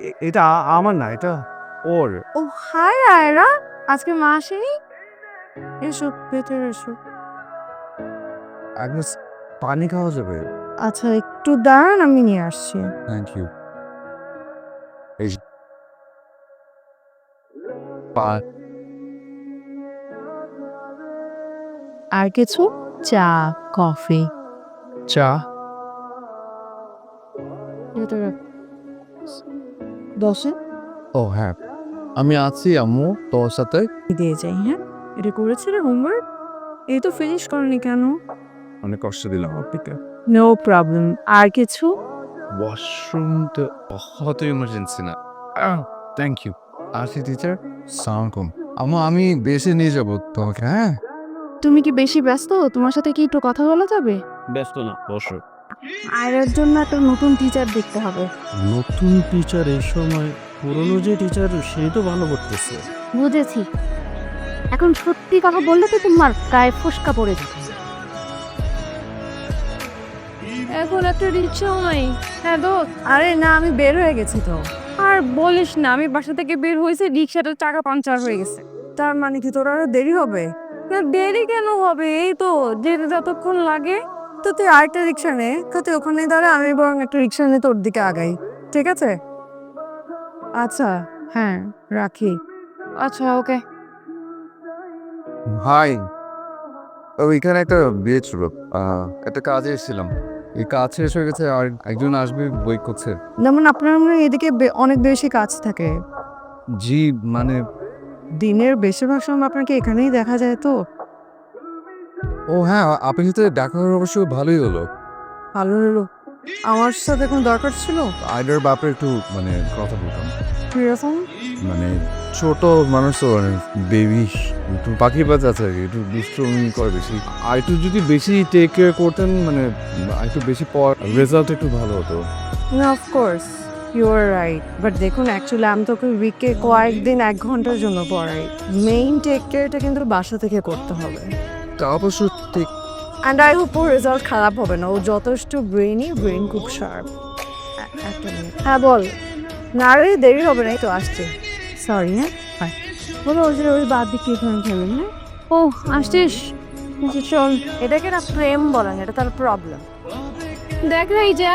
এ- এটা আমার না এটা ওর। ও হাই আয়রা আজকে মা আসেনি? এসো ভেতরে এসো। গ্লাস পানি খাওয়া যাবে? আচ্ছা একটু দাঁড়ান আমি নিয়ে আসছি। থ্যাংক ইউ এই পা আর কিছু? চা কফি। চা? দশে? ও হ্যাঁ। আমি আছি আম্মু তোর সাথে। দিয়ে যাই হ্যাঁ? এটা করেছিলে হোমওয়ার্ক? এই তো ফিনিশ করনি কেন? অনেক কষ্ট দিলাম আপনাকে নো প্রবলেম আর কিছু? ওয়াশরুম তো বহুত ইমার্জেন্সি না। থ্যাংক ইউ আসি টিচার সাউন্ড কম আম্মু আমি বেশি নিয়ে যাব তোমাকে হ্যাঁ? তুমি কি বেশি ব্যস্ত? তোমার সাথে কি একটু কথা বলা যাবে? ব্যস্ত না বসো আয়রার জন্য একটা নতুন টিচার দেখতে হবে। নতুন টিচার এই সময় পুরনো যে টিচার সেই তো ভালো করতেছে। বুঝেছি। এখন সত্যি কথা বললে তো তোমার গায়ে ফসকা পড়ে যাবে। এখন একটা রিক্সাও নাই হ্যাঁ দোস্ত। আরে না আমি বের হয়ে গেছি তো। আর বলিস না আমি বাসা থেকে বের হয়েছে রিক্সাটার চাকা পাঞ্চার হয়ে গেছে। তার মানে কি তোর আরও দেরি হবে? না দেরি কেন হবে? এই তো যেতে যতক্ষণ লাগে তো তুই আরেকটা রিক্সা নে। তো তুই ওখানে দাঁড়া আমি বরং একটা রিক্সা নিয়ে তোর দিকে আগাই। ঠিক আছে? আচ্ছা হ্যাঁ রাখি। আচ্ছা ওকে। ভাই ওইখানে একটা বিয়ে ছিল। আহ, একটা কাজে এসেছিলাম। এই কাজ শেষ হয়ে গেছে আর একজন আসবে বই করছে। যেমন আপনার মনে হয় এদিকে বে- অনেক বেশি কাজ থাকে? জি মানে দিনের বেশিরভাগ সময় আপনাকে এখানেই দেখা যায় তো? ও হ্যাঁ আপনার সাথে দেখা হওয়ার অবশ্য ভালোই হলো। ভালো হলো। আমার সাথে কোনো দরকার ছিল? আইডার ব্যাপারে একটু মানে কথা বলতাম। কীরকম মানে ছোট মানুষ তো মানে বেবি একটু পাখি বাজ আছে একটু দুষ্টুমি করে বেশি। আর একটু যদি বেশি টেক কেয়ার করতেন মানে একটু বেশি পর রেজাল্ট একটু ভালো হতো। না of course you are right but দেখুন অ্যাকচুয়ালি আমি তোকে উইকে কয়েকদিন এক ঘণ্টার জন্য পড়াই। মেইন টেক কেয়ারটা কিন্তু বাসা থেকে করতে হবে। তা অবশ্য ঠিক অ্যান্ড আই হোপ ওর রেজাল্ট খারাপ হবে না ও যথেষ্ট ব্রেনই ব্রেন খুব শার্প হ্যাঁ বল। না রে দেরি হবে না এই তো আসছে। সরি হ্যাঁ? বলো ওই যে ওই বাদ দিকে এখানে খেলেন না ও আসছিস? আচ্ছা, চল। এটাকে না প্রেম বলেন এটা তার প্রবলেম দেখ এই যা।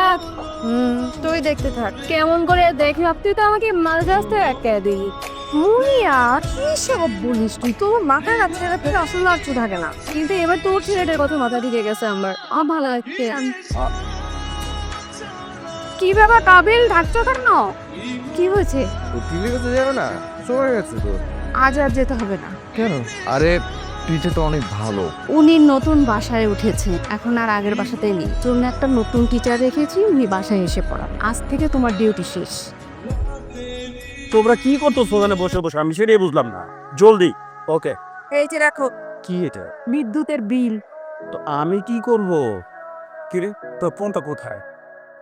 তুই দেখতে থাক। কেমন করে দেখি তুই তো আমাকে মাঝে আসতে একে দিই মুনিয়া কি সব বলিস তুই? তোর মাথায় না ছেলে ফেলে আসল লাগছে থাকে না। কিন্তু এবার তোর ছেলেটার কথা মাথা ঢুকে গেছে আমার। আমার ভালো লাগছে। কি ব্যাপার কাবিল ডাকছো কেন? কি হয়েছে? দিল্লি কোথাও যাবে না? সময় গেছে তো। আজ আর যেতে হবে না। কেন? আরে টিচার তো অনেক ভালো। উনি নতুন বাসায় উঠেছে। এখন আর আগের বাসাতেই নেই। জন্য একটা নতুন টিচার রেখেছি উনি বাসায় এসে পড়ান। আজ থেকে তোমার ডিউটি শেষ। তোমরা কি করতেছো ওখানে বসে বসে? আমি সেটাই বুঝলাম না। জলদি। ওকে এই যে রাখো। কি এটা? বিদ্যুতের বিল। তো আমি কি করব? কিরে তোর ফোনটা কোথায়?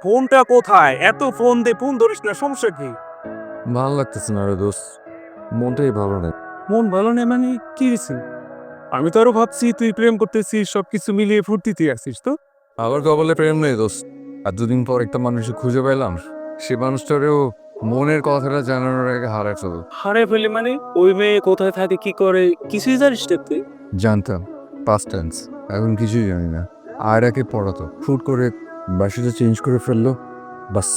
ফোনটা কোথায়? এত ফোন দে ফোন ধরিস না সমস্যা কি? ভালো লাগতেছে না রে দোস্ত। মনটাই ভালো নেই। মন ভালো নেই মানে কি হয়েছে? আমি তো আরও ভাবছি তুই প্রেম করতেছিস সবকিছু মিলিয়ে ফুর্তিতে আছিস তো? আবার কবলে প্রেম নেই দোস্ত। আর দুদিন পর একটা মানুষ খুঁজে পেলাম সে মানুষটারেও মনের কথাটা জানানোর আগে হারাই ফেলো হারে ফেলে মানে? ওই মেয়ে কোথায় থাকে কি করে? কিছুই জানিস না তুই? জানতাম। পাস্ট টেন্স এখন কিছুই জানি না। আয়রাকে পড়াতো। ফুট করে বাসাটা চেঞ্জ করে ফেলল। বাস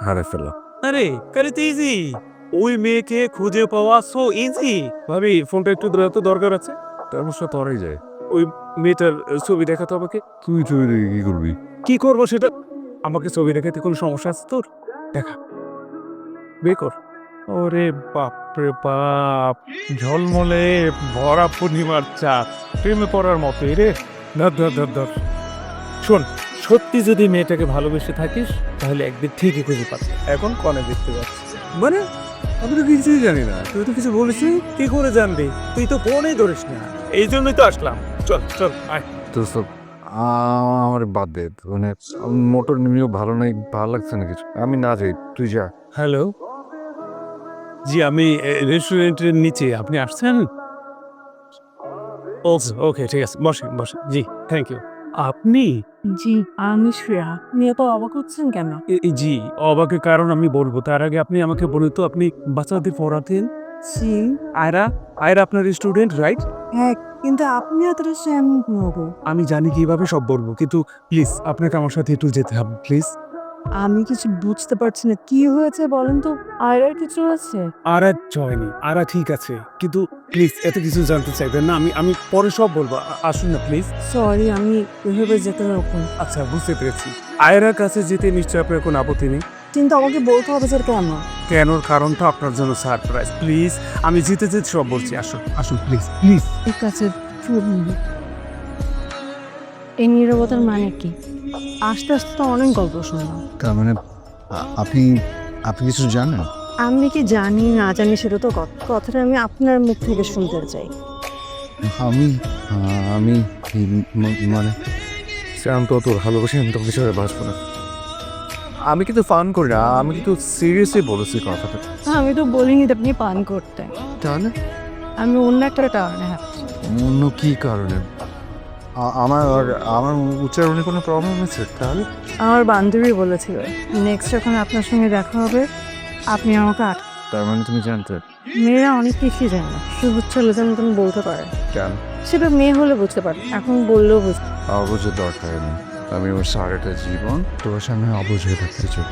হারাই ফেলল। আরে কারে তো ইজি ওই মেয়েকে খুঁজে পাওয়া সো ইজি ভাবি ফোনটা একটু তো দরকার আছে? তার মধ্যে পরেই যায়। ওই মেয়েটার ছবি দেখাতে আমাকে। তুই ছবি দেখে কি করবি? কি করব সেটা? আমাকে ছবি দেখাতে কোনো সমস্যা আছে তোর? দেখা। বে কর। ওরে বাপ রে বাপ ঝলমলে ভরা পূর্ণিমার চাঁদ প্রেমে পড়ার মতো রে। ধর ধর ধর ধর। শোন সত্যি যদি মেয়েটাকে ভালোবেসে থাকিস তাহলে একদিন ঠিকই খুঁজে পাবি। এখন কনে দেখতে পাচ্ছি? মানে আমি তো কিছুই জানি না। তুই তো কিছু বলিস কি করে জানবি? তুই তো ফোনই ধরিস না। এই জন্যই তো আসলাম। চল চল আয়। তো সব আমার বাদ দে। মানে মোটর নিয়েও ভালো নেই ভালো লাগছে না কিছু। আমি না যাই তুই যা। হ্যালো? জি আমি রেস্টুরেন্টের নিচে। আপনি আসছেন? ওকে ঠিক আছে বসে বসে জি থ্যাংক ইউ আপনি? জি আমি শ্রেয়া। আপনি এত অবাক হচ্ছেন কেন? জি অবাকের কারণ আমি বলব। তার আগে আপনি আমাকে বলুন তো আপনি বাচ্চাদের পড়াতেন? জি আয়রা আয়রা আপনার স্টুডেন্ট রাইট হ্যাঁ কিন্তু আপনি এতটা শ্যাম আমি জানি কীভাবে সব বলব কিন্তু প্লিজ আপনাকে আমার সাথে একটু যেতে হবে প্লিজ আমি কিছু বুঝতে পারছি না। কি হয়েছে বলেন তো? আর আর কিছু আছে আরা জয়নি। আরা ঠিক আছে। কিন্তু প্লিজ এত কিছু জানতে চাইবেন না। আমি আমি পরে সব বলব। আ- আসুন না প্লিজ সরি আমি এভাবে যেতে পারব না। আচ্ছা বুঝতে পেরেছি। আয়রার কাছে যেতে নিশ্চয়ই আপনার কোনো আপত্তি নেই? কিন্তু আমাকে বলতে হবে স্যার কেন? কেনর কারণটা আপনার জন্য সারপ্রাইজ প্লিজ আমি জিতে যেতে সব বলছি। আসুন আসুন প্লিজ প্লিজ ঠিক আছে চলুন। এই নিরবতার মানে কি? আস্তে আস্তে তো অনেক গল্প শুনলাম। তার মানে আপনি আপনি কিছু জানেন? আমি কি জানি না জানি সেটা তো কথা কথাটা আমি আপনার মুখ থেকে শুনতে চাই। আমি আমি মানে আমি তো তোর ভালোবাসি আমি তোর বিষয়ে বাঁচবো না। আমি কিন্তু ফান করি না আমি কিন্তু সিরিয়াসলি বলেছি কথাটা। আমি তো বলিনি যে আপনি পান করতে তাহলে? আমি অন্য একটা কারণে হ্যাঁ। অন্য কি কারণে? আমার আমার উচ্চারণে কোনো প্রবলেম আছে তাহলে? আমার বান্ধবী বলেছিল নেক্সট যখন আপনার সঙ্গে দেখা হবে আপনি আমাকে আট তার মানে তুমি জানতে? মেয়েরা অনেক কিছুই জানে না শুধু ছেলেদের মতন বলতে পারে। কেন? সেটা মেয়ে হলে বুঝতে পারে এখন বললেও বুঝতে অবুঝের দরকার নেই। আমি ওর সারাটা জীবন তোর সামনে অবুঝ হয়ে থাকতে চাই।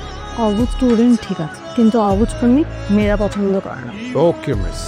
অবুজ স্টুডেন্ট ঠিক আছে কিন্তু অবুজ প্রেমিক মেয়েরা পছন্দ করে না। Okay miss